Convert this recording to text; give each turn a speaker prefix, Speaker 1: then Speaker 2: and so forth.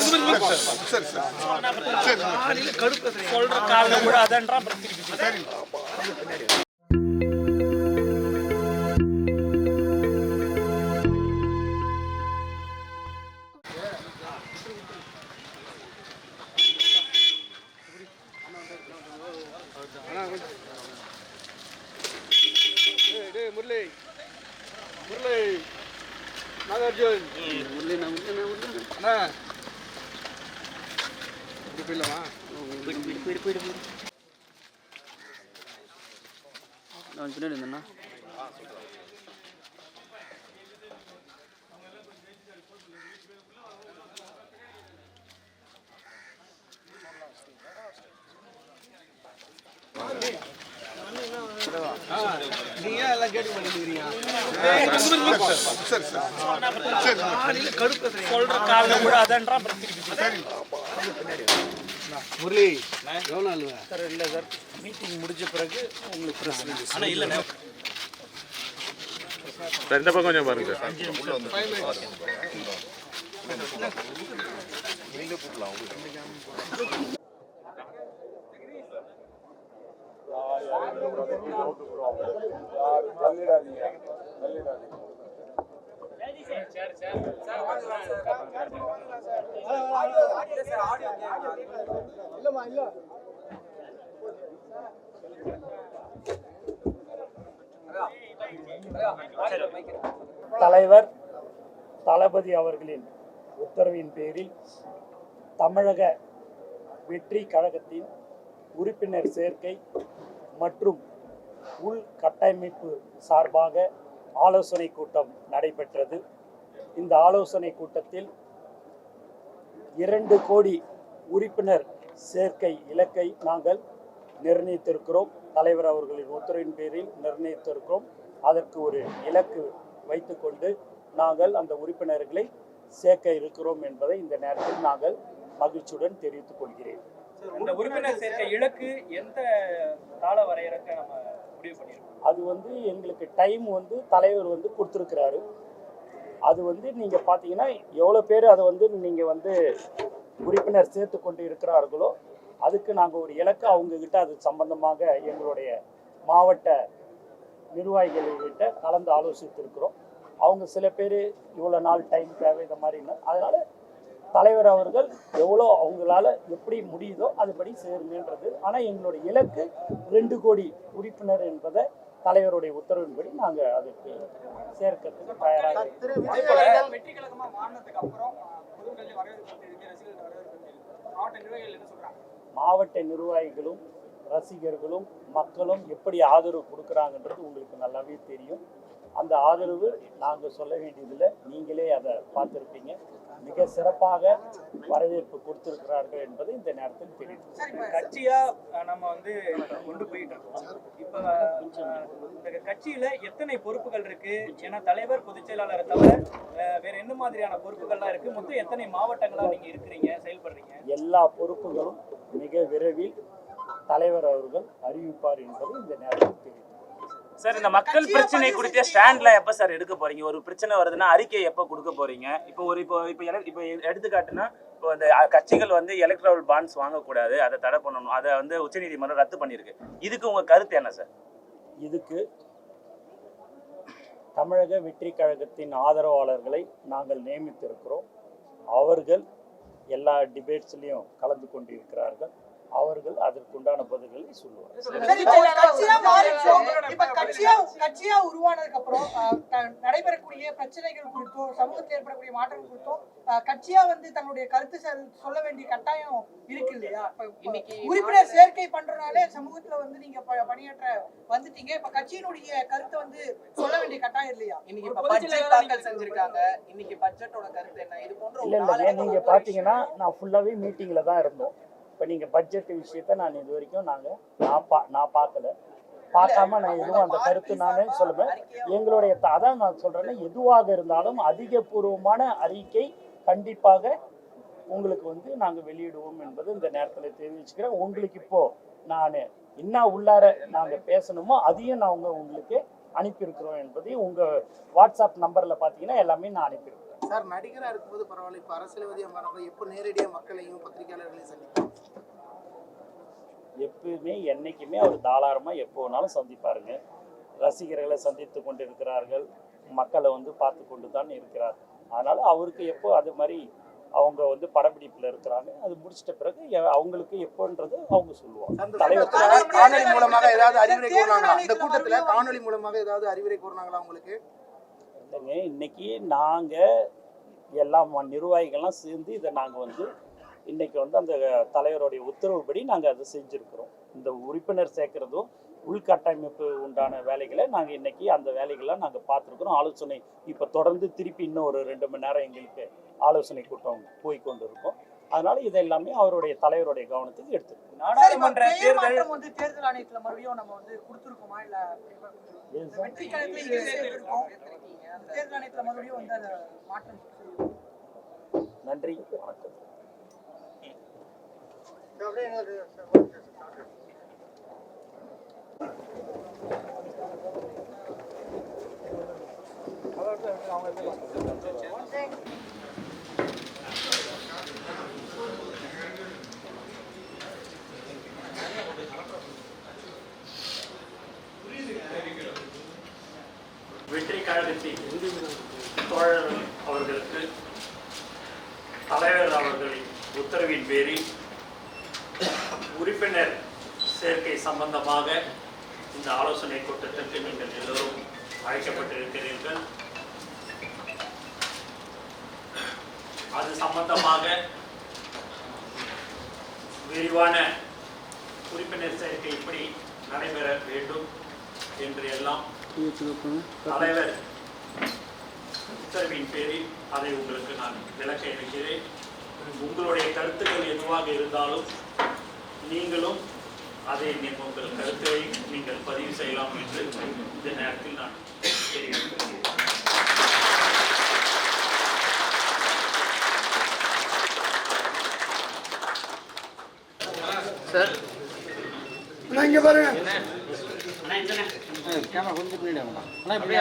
Speaker 1: சரி சரி சரி
Speaker 2: சொல்ற கூட அதன்றா
Speaker 1: சரி
Speaker 3: முரளி. முரளி. நாகார்ஜுன் அண்ணா இப்படி போயிடலாமா
Speaker 2: நான் பின்னாடி இருந்தேன்னா
Speaker 3: ஏன் எல்லாம் கேட்டு பண்ணிக்கிறீங்க?
Speaker 1: சரி சரி சரி
Speaker 2: சொல்ற காரணம் கூட அதன்றா அப்புறம் திருப்பி
Speaker 1: சரி
Speaker 3: முரளி எவ்வளோ நாள்
Speaker 2: சார் இல்லை சார். மீட்டிங் முடிஞ்ச பிறகு உங்களுக்கு ப்ரெஸ் ரிலீஸ் ஆனால் இல்லைண்ணே
Speaker 4: சார் இந்த பக்கம் கொஞ்சம் பாருங்க சார்.
Speaker 5: தலைவர் தளபதி அவர்களின் உத்தரவின் பேரில் தமிழக வெற்றி கழகத்தின் உறுப்பினர் சேர்க்கை மற்றும் உள் கட்டமைப்பு சார்பாக ஆலோசனை கூட்டம் நடைபெற்றது. இந்த ஆலோசனை கூட்டத்தில் இரண்டு கோடி உறுப்பினர் சேர்க்கை இலக்கை நாங்கள் நிர்ணயித்திருக்கிறோம். தலைவர் அவர்களின் உத்தரவின் பேரில் நிர்ணயித்திருக்கிறோம். அதற்கு ஒரு இலக்கு வைத்துக்கொண்டு நாங்கள் அந்த உறுப்பினர்களை சேர்க்க இருக்கிறோம் என்பதை இந்த நேரத்தில் நாங்கள் மகிழ்ச்சியுடன் தெரிவித்துக் கொள்கிறேன்.
Speaker 2: இந்த உறுப்பினர் சேர்க்கை இலக்கு எந்த கால வரையறைக்கு நம்ம முடிவு பண்ணியிருக்கோம்?
Speaker 5: அது வந்து எங்களுக்கு டைம் வந்து தலைவர் வந்து கொடுத்துருக்கிறாரு. அது வந்து நீங்கள் பார்த்தீங்கன்னா எவ்வளோ பேர் அதை வந்து நீங்கள் வந்து உறுப்பினர் சேர்த்து கொண்டு இருக்கிறார்களோ அதுக்கு நாங்கள் ஒரு இலக்கு அவங்கக்கிட்ட அது சம்பந்தமாக எங்களுடைய மாவட்ட நிர்வாகிகள்கிட்ட கலந்து ஆலோசித்திருக்கிறோம். அவங்க சில பேர் இவ்வளோ நாள் டைம் தேவை இந்த மாதிரின்னு அதனால் தலைவர் அவர்கள் எவ்வளோ அவங்களால எப்படி முடியுதோ அதுபடி சேருங்கன்றது ஆனால் எங்களுடைய இலக்கு ரெண்டு கோடி உறுப்பினர் என்பதை தலைவருடைய உத்தரவின்படி நாங்கள் அதுக்கு சேர்க்கறதுக்கு தயாராக இருக்கிறோம்.
Speaker 2: வெற்றி கழகமா மாறினதுக்கு அப்புறம் பொதுமக்கள் வரவேற்பு இருக்கு ரசிகர்கள் வரவேற்பு இருக்கு. மாவட்ட நிர்வாகிகள் என்ன சொல்றாங்க?
Speaker 5: மாவட்ட நிர்வாகிகளும் ரசிகர்களும் மக்களும் எப்படி ஆதரவு கொடுக்குறாங்கன்றது உங்களுக்கு நல்லாவே தெரியும். அந்த ஆதரவு நாங்கள் சொல்ல வேண்டியதில்லை. நீங்களே அதை பார்த்துருப்பீங்க. மிக சிறப்பாக வரவேற்பு கொடுத்திருக்கிறார்கள் என்பது இந்த நேரத்தில் தெரியும்
Speaker 2: கட்சியா நம்ம வந்து கொண்டு போயிட்டு இருக்கோம். இப்ப இந்த கட்சியில எத்தனை பொறுப்புகள் இருக்கு? ஏன்னா தலைவர் பொதுச் செயலாளரை தவிர வேற என்ன மாதிரியான பொறுப்புகள்லாம் இருக்கு? மொத்தம் எத்தனை மாவட்டங்களா நீங்க இருக்கிறீங்க செயல்படுறீங்க?
Speaker 5: எல்லா பொறுப்புகளும் மிக விரைவில் தலைவர் அவர்கள் அறிவிப்பார் என்பது இந்த நேரத்தில் தெரியும்
Speaker 6: சார் இந்த மக்கள் பிரச்சனை குறித்த ஸ்டாண்ட்ல எப்ப சார் எடுக்க போறீங்க? ஒரு பிரச்சனை வருதுன்னா அறிக்கை எப்ப கொடுக்க போறீங்க? இப்போ ஒரு இப்போ இப்போ இப்போ எடுத்துக்காட்டுனா இப்போ இந்த கட்சிகள் வந்து எலக்ட்ரல் பாண்ட்ஸ் வாங்கக்கூடாது. அதை தடை பண்ணணும். அதை வந்து உச்சநீதிமன்றம் ரத்து பண்ணியிருக்கு. இதுக்கு உங்க கருத்து என்ன சார்?
Speaker 5: இதுக்கு தமிழக வெற்றி கழகத்தின் ஆதரவாளர்களை நாங்கள் நியமித்திருக்கிறோம். அவர்கள் எல்லா டிபேட்ஸ்லையும் கலந்து கொண்டிருக்கிறார்கள். அவர்கள் அதற்குண்டான பதில்களை
Speaker 7: ஒரு கட்சியா உருவானதுக்கு அப்புறம் நடைபெறக்கூடிய பிரச்சனைகள் குறித்தும் சமூகத்தில் ஏற்படக்கூடிய மாற்றங்கள் குறித்தும் கட்சியா வந்து தன்னுடைய கருத்து சொல்- சொல்ல வேண்டிய கட்டாயம் இருக்கு இல்லையா? இப்ப இன்னைக்கு உறுப்பினர் சேர்க்கை பண்றதுனாலே சமூகத்துல வந்து நீங்க பணியாற்ற வந்துட்டீங்க. இப்ப கட்சியினுடைய கருத்தை வந்து சொல்ல வேண்டிய கட்டாயம் இல்லையா?
Speaker 8: இன்னைக்கு தாக்கல் செஞ்சிருக்காங்க. இன்னைக்கு பட்ஜெட்டோட கருத்து என்ன? இது போன்ற
Speaker 5: நீங்கள் பார்த்தீங்கன்னா நான் ஃபுல்லாகவே மீட்டிங்கில் தான் இருந்தோம். இப்போ நீங்கள் பட்ஜெட் விஷயத்த நான் இது வரைக்கும் நாங்கள் நான் பா நான் பார்க்கல. பார்க்காம நான் எதுவும் அந்த கருத்து நானே சொல்லுவேன் எங்களுடைய அதான் நான் சொல்கிறேன்னா எதுவாக இருந்தாலும் அதிகபூர்வமான அறிக்கை கண்டிப்பாக உங்களுக்கு வந்து நாங்கள் வெளியிடுவோம் என்பது இந்த நேரத்தில் தெரிவிச்சுக்கிறேன். உங்களுக்கு இப்போ நான் என்ன உள்ளார நாங்கள் பேசணுமோ அதையும் நான் உங்களுக்கு அனுப்பியிருக்கிறோம் என்பதையும் உங்கள் வாட்ஸ்அப் நம்பரில் பார்த்தீங்கன்னா எல்லாமே நான் அனுப்பியிருக்கிறேன்.
Speaker 9: சார் நடிகராக இருக்கும்போது பரவாயில்ல. இப்போ அரசியல்வாதியா எப்போ நேரடியாக மக்களையும் பத்திரிகையாளர்களையும் சந்திப்பாங்க?
Speaker 5: எப்பயுமே என்னைக்குமே அவர் தாராளமாக எப்போ வேணாலும் சந்திப்பாருங்க. ரசிகர்களை சந்தித்து கொண்டு இருக்கிறார்கள் மக்களை வந்து பார்த்து கொண்டு தான் இருக்கிறார். அதனால் அவருக்கு எப்போ அது மாதிரி அவங்க வந்து படப்பிடிப்பில் இருக்கிறாங்க அது முடிச்சிட்ட பிறகு அவங்களுக்கு எப்போன்றது அவங்க சொல்லுவாங்க. தலைவர்
Speaker 9: காணொலி மூலமாக ஏதாவது அறிவுரை கூறினாங்களா? இந்த கூட்டத்துல காணொலி மூலமாக ஏதாவது அறிவுரை கூறினாங்களா உங்களுக்கு
Speaker 5: இல்லைங்க இன்னைக்கு நாங்கள் எல்லா ம- நிர்வாகிகள்லாம் சேர்ந்து இதை நாங்கள் வந்து இன்னைக்கு வந்து அந்த தலைவருடைய உத்தரவுப்படி நாங்கள் அதை செஞ்சுருக்கிறோம் இந்த உறுப்பினர் சேர்க்கறதும் உள்கட்டமைப்பு உண்டான வேலைகளை நாங்கள் இன்னைக்கு அந்த வேலைகள்லாம் நாங்கள் பார்த்துருக்குறோம் ஆலோசனை இப்போ தொடர்ந்து திருப்பி இன்னும் ஒரு ரெண்டு மணி நேரம் எங்களுக்கு ஆலோசனை கூட்டம் போய் கொண்டு இருக்கோம் அதனால இது எல்லாமே அவருடைய தலைவருடைய கவனத்துக்கு எடுத்துருக்கோம்
Speaker 2: நாடாளுமன்ற தேர்தல்
Speaker 7: வந்து தேர்தல் ஆணையத்துல மறுபடியும் நம்ம வந்து கொடுத்துருக்கோமா இல்ல? வெற்றி கணக்குல. தேர்தல் ஆணையத்துல மறுபடியும் வந்து அதை மாற்றம்.
Speaker 5: நன்றி வணக்கம்
Speaker 10: வெற்றி கழகத்தின் தோழர் அவர்களுக்கு தலைவர் அவர்களின் உத்தரவின் பேரில் உறுப்பினர் சேர்க்கை சம்பந்தமாக இந்த ஆலோசனை கூட்டத்திற்கு நீங்கள் எல்லோரும் அழைக்கப்பட்டிருக்கிறீர்கள். அது சம்பந்தமாக விரிவான உறுப்பினர் சேர்க்கை எப்படி நடைபெற வேண்டும் என்று எல்லாம் தலைவர் உத்தரவின் பேரில் அதை உங்களுக்கு நான் விளக்க இருக்கிறேன். உங்களுடைய கருத்துக்கள் எதுவாக இருந்தாலும் நீங்களும் அதை உங்கள் கருத்தை நீங்கள் பதிவு செய்யலாம் என்று இந்த நேரத்தில் நான் தெரிவிக்கிறேன்
Speaker 3: கேமரா கொஞ்சம் பின்னாடி. அண்ணா இப்படி